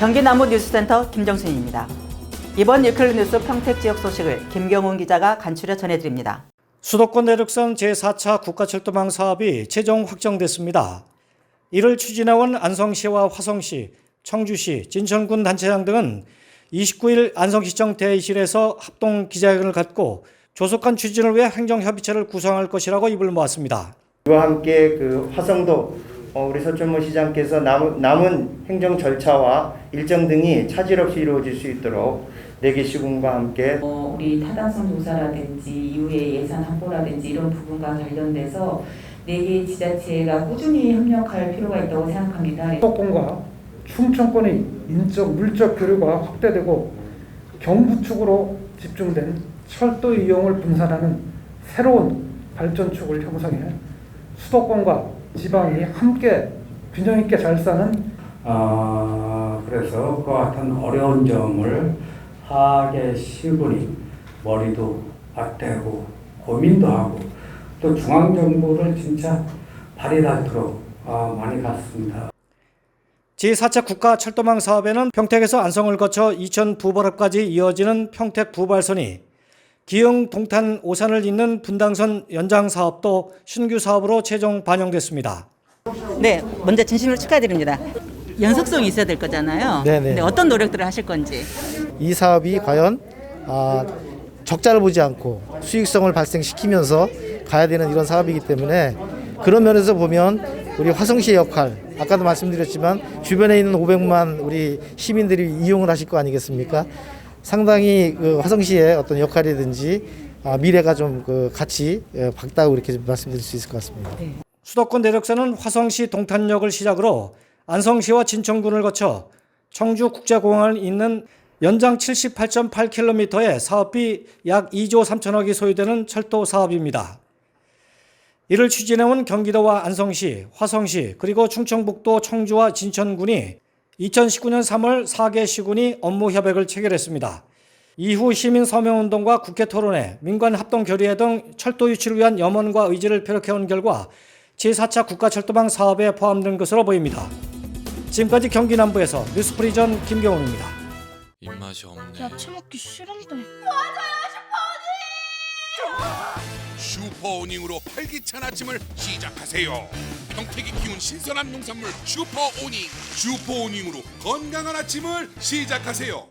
경기남부 뉴스센터 김정순입니다. 이번 뉴클 뉴스 평택 지역 소식을 김경훈 기자가 간추려 전해드립니다. 수도권 내륙선 제4차 국가철도망 사업이 최종 확정됐습니다. 이를 추진해온 안성시와 화성시, 청주시, 진천군 단체장 등은 29일 안성시청 대의실에서 합동 기자회견을 갖고 조속한 추진을 위해 행정협의체를 구성할 것이라고 입을 모았습니다. 이와 함께 그 화성도 어, 우리 서천모 시장께서 남, 남은 행정 절차와 일정 등이 차질 없이 이루어질 수 있도록 네개 시군과 함께 어, 우리 타당성 조사라든지 이후에 예산 확보라든지 이런 부분과 관련돼서 네개 지자체가 꾸준히 협력할 필요가 있다고 생각합니다. 수도권과 충청권의 인적 물적 교류가 확대되고 경부 축으로 집중된 철도 이용을 분산하는 새로운 발전축을 형성해 수도권과 지방이 함께 균형 있게 잘 사는 아, 그래서 그와 같은 어려운 점을 하계 시군이 머리도 맞대고 고민도 하고 또 중앙 정부를 진짜 발이 닿도록 아, 많이 갔습니다. 제4차 국가 철도망 사업에는 평택에서 안성을 거쳐 이천 부벌읍까지 이어지는 평택 부발선이 기흥 동탄 오산을 잇는 분당선 연장 사업도 신규 사업으로 최종 반영됐습니다. 네, 먼저 진심으로 축하드립니다. 연속성이 있어야 될 거잖아요. 네네. 근데 어떤 노력들을 하실 건지. 이 사업이 과연 아, 적자를 보지 않고 수익성을 발생시키면서 가야 되는 이런 사업이기 때문에 그런 면에서 보면 우리 화성시의 역할 아까도 말씀드렸지만 주변에 있는 500만 우리 시민들이 이용을 하실 거 아니겠습니까? 상당히 그 화성시의 어떤 역할이든지 아, 미래가 좀 그 같이 예, 밝다고 이렇게 좀 말씀드릴 수 있을 것 같습니다. 수도권 내륙선은 화성시 동탄역을 시작으로 안성시와 진천군을 거쳐 청주 국제공항을 잇는 연장 78.8km의 사업비 약 2조 3천억이 소요되는 철도 사업입니다. 이를 추진해온 경기도와 안성시, 화성시, 그리고 충청북도 청주와 진천군이 2019년 3월 4개 시군이 업무 협약을 체결했습니다. 이후 시민 서명운동과 국회 토론회, 민관 합동 결의회 등 철도 유치를 위한 염원과 의지를 펴력해온 결과 제4차 국가철도망 사업에 포함된 것으로 보입니다. 지금까지 경기 남부에서 뉴스 프리전 김경훈입니다. 입맛이 없네. 야채 먹기 싫은데 슈퍼오닝으로 활기찬 아침을 시작하세요. 평택이 키운 신선한 농산물 슈퍼오닝. 슈퍼오닝으로 건강한 아침을 시작하세요.